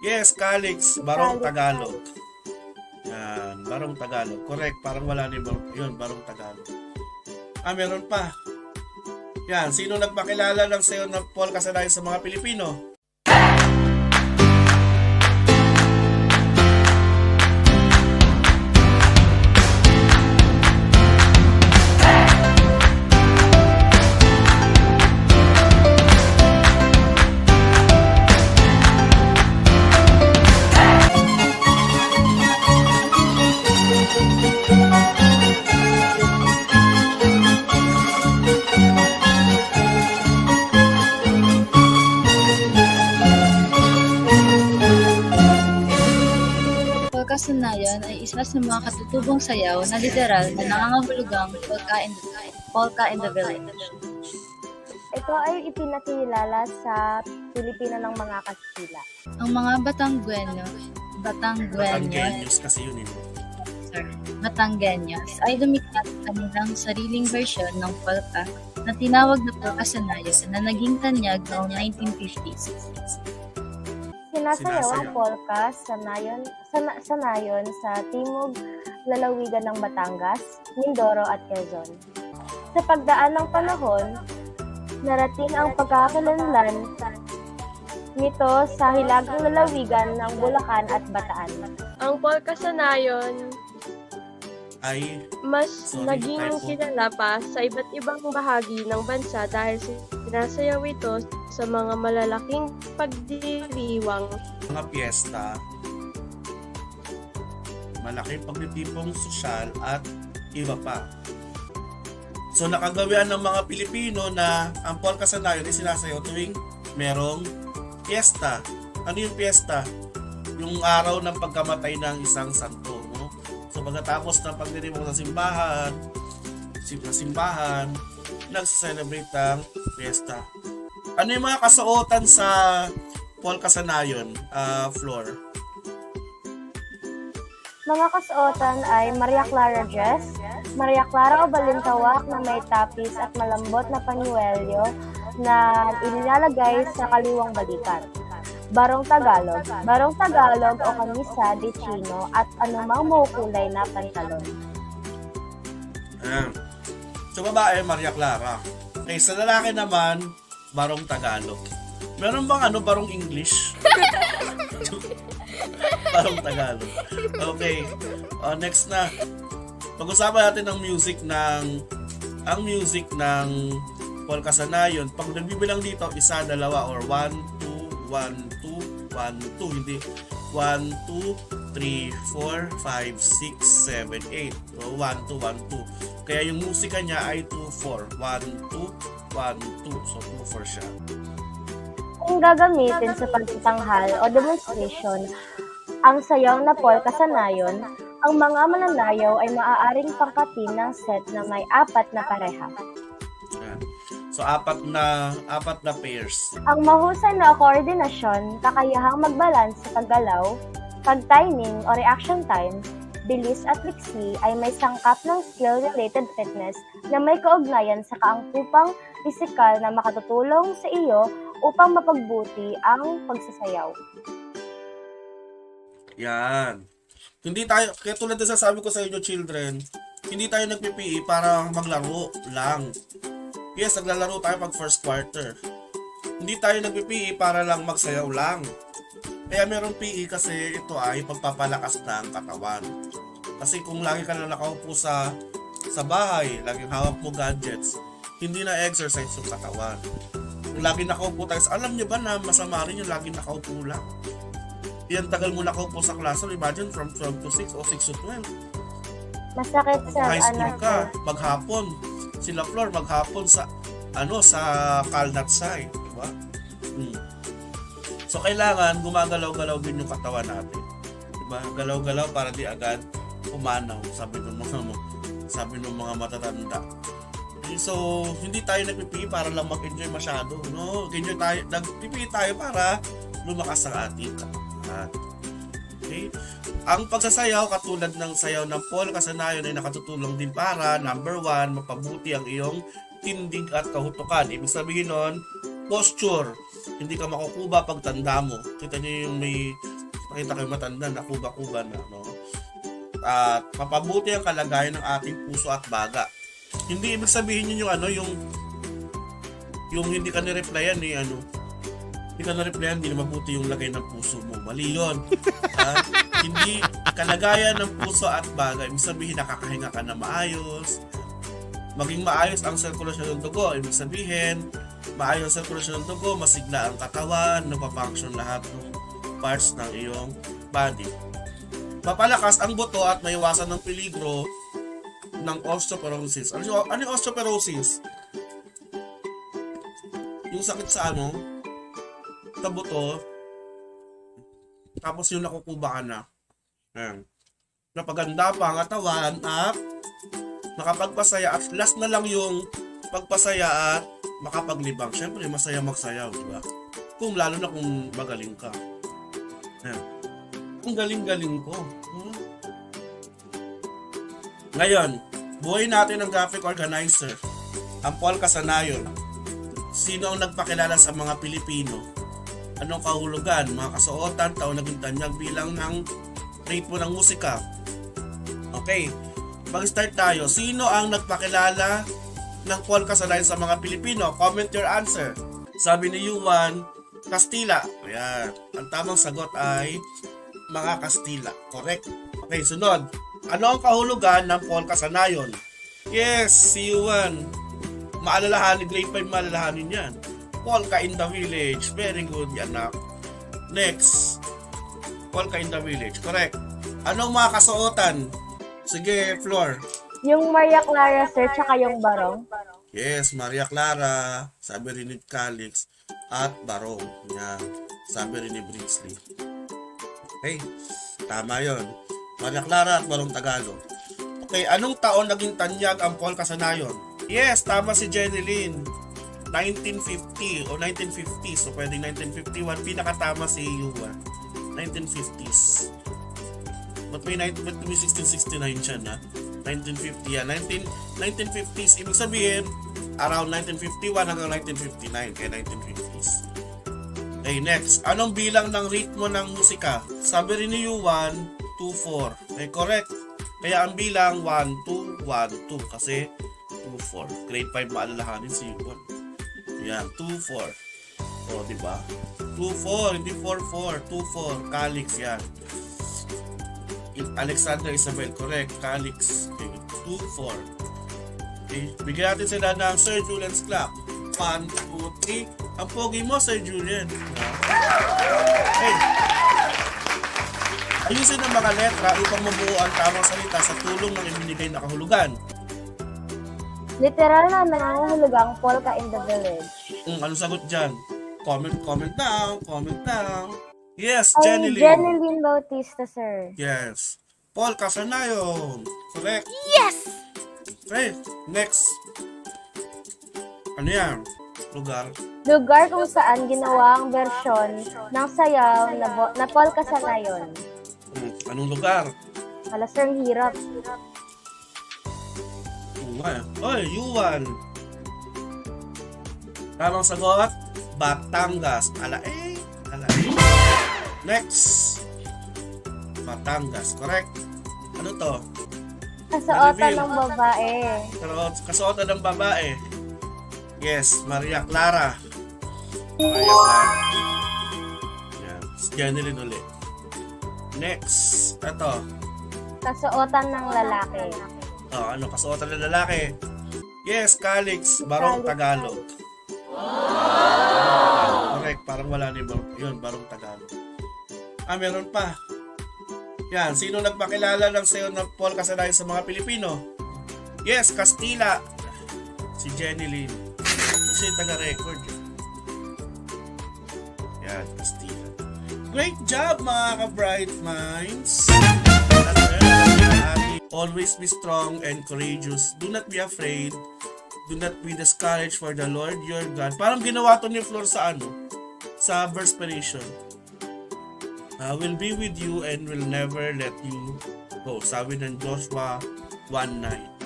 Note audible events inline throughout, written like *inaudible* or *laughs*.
Yes, Calix, Barong Tagalog. Yan, Barong Tagalog. Correct, parang wala ni Barong. Yun, Barong Tagalog. Ah, meron pa. Yan, sino nagpakilala ng sayo ng Paul Kasanayan sa mga Pilipino? Polkasanayan ay isa sa mga katutubong sayaw na literal na nangangahulugang polka in the, polka in the village. Ito ay ipinakilala sa Pilipino ng mga Kastila. Ang mga Batanggueno, Batanggenyos kasi yun eh. sorry, Batanggenyos ay lumikha sa kanilang sariling versyon ng polka na tinawag na polkasanayan na naging tanyag noong 1950s. Sinasayaw ang polka sa nayon, sa, na- sa nayon sa timog lalawigan ng Batangas, Mindoro at Quezon. Sa pagdaan ng panahon, narating ang pagkakalanlan nito sa hilagang lalawigan ng Bulacan at Bataan. Ang polka sa nayon Ay, mas Sorry, naging kilala pa sa iba't ibang bahagi ng bansa dahil sinasayaw ito sa mga malalaking pagdiriwang mga piyesta, malaking pagtitipong sosyal at iba pa. So nakagawian ng mga Pilipino na ang polka sanayon ay sinasayaw tuwing merong piyesta. Ano yung piyesta? Yung araw ng pagkamatay ng isang santo. So pagkatapos ng pagdiriwang sa simbahan, sim- sa simbahan, nagse-celebrate ng piyesta. Ano yung mga kasuotan sa polka sanayon, ah, floor? Mga kasuotan ay Maria Clara dress, Maria Clara o balintawak na may tapis at malambot na panyuelyo na inilalagay sa kaliwang balikat. Barong Tagalog, barong Tagalog o kamisa de chino at anumang makukulay na pantalon. Ayan. Sa babae, Maria Clara. Okay, sa lalaki naman, Barong Tagalog. Meron bang ano, Barong English? *laughs* barong Tagalog. Okay. Uh, next na. Pag-usapan natin ang music ng ang music ng polka sanayon. Pag nagbibilang dito, isa, dalawa, or 1, 2, 1, 2, 1, 2. Hindi 1, 2, 3, 4, 5, 6, 7, 8. So, 1, 2, 1, 2. Kaya yung musika niya ay 2, 4. 1, 2, 1, 2. So, 2, 4 siya. Kung gagamitin sa pagtatanghal o demonstration, ang sayaw na polka sa nayon, ang mga mananayaw ay maaaring pangkatin ng set na may apat na pareha. So, apat na apat na pairs. Ang mahusay na koordinasyon, kakayahang magbalance sa paggalaw, pag-timing o reaction time, bilis at liksi ay may sangkap ng skill-related fitness na may kaugnayan sa kaangkupang pisikal na makatutulong sa iyo upang mapagbuti ang pagsasayaw. Yan. Hindi tayo, kaya tulad na sasabi ko sa inyo children, hindi tayo nagpipi para maglaro lang. Yes, naglalaro tayo pag first quarter. Hindi tayo nagpipi para lang magsayaw lang. Kaya meron PE kasi ito ay pagpapalakas ng katawan. Kasi kung lagi ka na nakaupo sa sa bahay, laging hawak mo gadgets, hindi na exercise yung katawan. Kung lagi nakaupo tayo, alam niyo ba na masama rin yung lagi nakaupo lang? Yan tagal mo nakaupo sa classroom, imagine from 12 to 6 o 6 to 12. Masakit sa high school ano, ka, maghapon, sila Flor, maghapon sa, ano, sa Calnat Side, di ba? Hmm. So, kailangan gumagalaw-galaw din yung katawan natin. Di ba? Galaw-galaw para di agad umanaw, sabi ng mga mo, sabi ng mga matatanda. Eh, So, hindi tayo nagpipili para lang mag-enjoy masyado, no? Enjoy tayo, nagpipili tayo para lumakas ang ating katawan. Okay? Ang pagsasayaw katulad ng sayaw ng Paul Kasanayon ay nakatutulong din para number one, mapabuti ang iyong tindig at kahutukan. Ibig sabihin nun, posture. Hindi ka makukuba pag tanda mo. Kita niyo yung may Nakita yung matanda na kuba-kuba na, no? At papabuti ang kalagayan ng ating puso at baga. Hindi ibig sabihin yun yung ano, yung yung hindi ka ni-replyan eh, ano, hindi ka na-replyan, hindi na mabuti yung lagay ng puso mo. Mali yun. Ah, hindi kalagayan ng puso at baga. Ibig sabihin, nakakahinga ka na maayos. Maging maayos ang sirkulasyon ng dugo. Ibig sabihin, maayos ang sirkulasyon ng dugo, masigla ang katawan, napapunction lahat ng parts ng iyong body. Papalakas ang buto at maiwasan ng peligro ng osteoporosis. Ano, ano yung osteoporosis? Yung sakit sa ano, sa buto, tapos yung nakukuba na. Ayan. Napaganda pa ang katawan at makapagpasaya at last na lang yung pagpasaya at makapaglibang. Siyempre, masaya magsayaw, di ba? Kung lalo na kung magaling ka. Ayan. Kung galing-galing ko. Hmm? Ngayon, buhay natin ang graphic organizer. Ang Paul Casanayon. Sino ang nagpakilala sa mga Pilipino? Anong kahulugan, mga kasuotan, taon naging tanyag bilang ng ritmo ng musika? Okay, mag-start tayo. Sino ang nagpakilala ng Paul Casanayon sa mga Pilipino? Comment your answer. Sabi ni Yuan, Kastila. Ayan. Ang tamang sagot ay mga Kastila. Correct. Okay, sunod. Ano ang kahulugan ng Paul Casanayon? Yes, si Yuan. Maalalahanin, grade 5 maalalahanin yan. Polka in the village. Very good, anak. Next. Polka in the village. Correct. Anong mga kasuotan? Sige, Floor. Yung Maria Clara, sir, tsaka yung Barong. Yes, Maria Clara. Sabi rin ni Calix. At Barong. Yan. Sabi rin ni Brinsley. Okay. Tama yon. Maria Clara at Barong Tagalog. Okay, anong taon naging tanyag ang Paul Casanayon? Yes, tama si Jenny Lynn. 1950 o 1950. So, pwede 1951. Pinakatama si Yuan. 1950s. Ba't may, 19, ba't may 1669 siya na? 1950 yan. 19, 1950s, ibig sabihin, around 1951 hanggang 1959, kaya 1950s. Okay, next. Anong bilang ng ritmo ng musika? Sabi rin ni Yuan, 2-4. Okay, correct. Kaya ang bilang 1, 2, 1, 2. Kasi 2-4. Grade 5 maalalahanin si Yuan. Yan, 2-4. O, di ba? 2-4, hindi 4-4. 2-4. Calix yan. Alexander Isabel, correct. Calix. Okay. 2-4. Okay. Bigyan natin sila ng Sir Julian's clap. 1, 2, 3. Ang pogi mo, Sir Julian. Okay. Ayusin ang mga letra upang mabuo ang tamang salita sa tulong ng ibinigay na kahulugan. Literal na nangangahulugang polka in the village. Mm, ano sagot dyan? Comment, comment down, comment down. Yes, Ay, Jenny Lynn. Jenny Lynn Bautista, sir. Yes. Paul Casanayon. Correct. Yes! Okay, next. Ano yan? Lugar. Lugar kung saan ginawa ang versyon ng sayaw na, bo- na polka sa nayon. Hmm, anong lugar? Wala, sir, ang hirap. Nga. Oy, Yuan. Tamang sagot, Batangas. Ala eh. Ala eh. Next. Batangas. Correct. Ano to? Kasuotan Reveal. ng babae. Kasuotan ng babae. Yes, Maria Clara. Maria Clara. Yan. Si Janeline ulit. Next. Ito. Kasuotan ng lalaki. Oh, ano, kasuotan ng lalaki. Yes, Calix. Barong. Tagalog. Correct. Parang wala ni Barong. Yun, Barong Tagalog. Ah, meron pa. Yan. Sino nagpakilala ng sayo ng Paul Casanayan sa mga Pilipino? Yes, Castilla. Si Jenny Lynn. Kasi taga-record. Yan, Castilla. Great job, mga ka-bright minds! Always be strong and courageous. Do not be afraid. Do not be discouraged for the Lord your God. Parang ginawa to ni Flor sa ano? Sa verspiration. I will be with you and will never let you go. Sabi ng Joshua 1.9.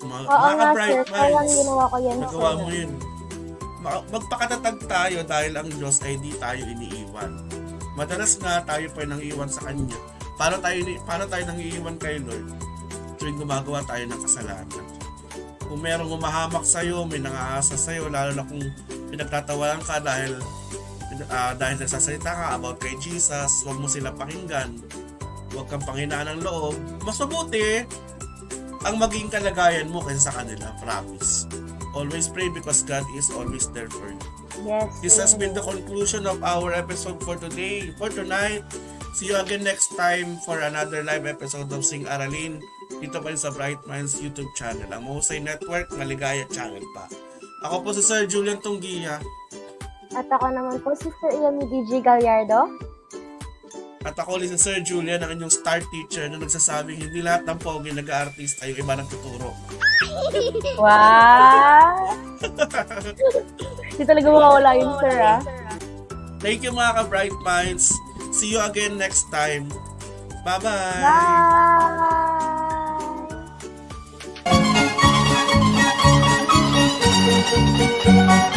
Mga, Oo mga nga, sir. Kaya ginawa ko yan, Nagawa mo yun. Ma- Magpakatatag tayo dahil ang Diyos ay di tayo iniiwan. Madalas nga tayo pa nang iwan sa Kanya. Para tayo, ni- para tayo nang iiwan kay Lord tuwing gumagawa tayo ng kasalanan. Kung merong humahamak sa'yo, may nangaasa sa'yo, lalo na kung pinagtatawanan ka dahil ah, dahil nagsasalita ka about kay Jesus, huwag mo sila pakinggan. Huwag kang panghinaan ng loob. Mas mabuti ang maging kalagayan mo kaysa sa kanila. Promise. Always pray because God is always there for you. Yes. This has been the conclusion of our episode for today, for tonight. See you again next time for another live episode of Sing Aralin dito pa rin sa Bright Minds YouTube channel. Ang Mahusay Network, Maligaya Channel pa. Ako po si Sir Julian Tunggiya At ako naman po si Sir Yami DJ Gallardo. at ako ulit si Sir Julian, ang inyong star teacher na nagsasabing hindi lahat ng pogi nag-aartista yung iba nagtuturo. *laughs* Wow! *laughs* Hindi talaga mawawala yun, sir, ah. Thank you mga ka-Bright Minds. See you again next time. Bye-bye! Bye!